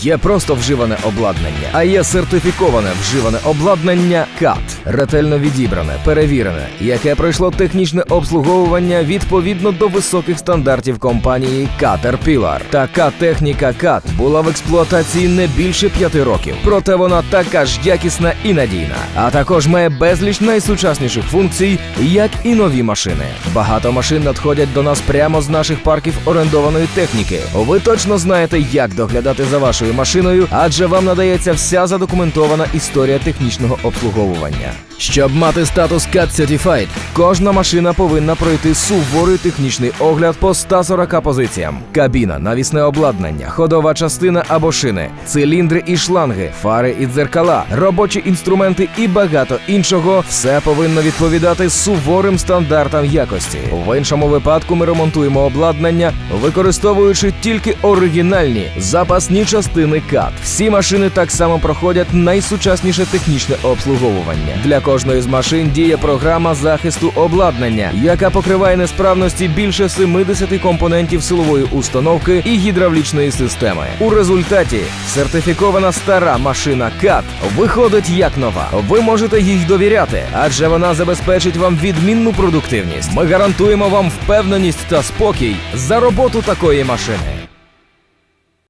Є просто вживане обладнання, а є сертифіковане вживане обладнання КАТ. Ретельно відібране, перевірене, яке пройшло технічне обслуговування відповідно до високих стандартів компанії Caterpillar. Така техніка КАТ була в експлуатації не більше п'яти років. Проте вона така ж якісна і надійна, а також має безліч найсучасніших функцій, як і нові машини. Багато машин надходять до нас прямо з наших парків орендованої техніки. Ви точно знаєте, як доглядати за вашою машиною, адже вам надається вся задокументована історія технічного обслуговування. America. Щоб мати статус CAT Certified, кожна машина повинна пройти суворий технічний огляд по 140 позиціям: кабіна, навісне обладнання, ходова частина або шини, циліндри і шланги, фари і дзеркала, робочі інструменти і багато іншого. Все повинно відповідати суворим стандартам якості. В іншому випадку ми ремонтуємо обладнання, використовуючи тільки оригінальні запасні частини CAT. Всі машини так само проходять найсучасніше технічне обслуговування. Для кожної з машин діє програма захисту обладнання, яка покриває несправності більше 70 компонентів силової установки і гідравлічної системи. У результаті сертифікована стара машина CAT виходить як нова. Ви можете їй довіряти, адже вона забезпечить вам відмінну продуктивність. Ми гарантуємо вам впевненість та спокій за роботу такої машини.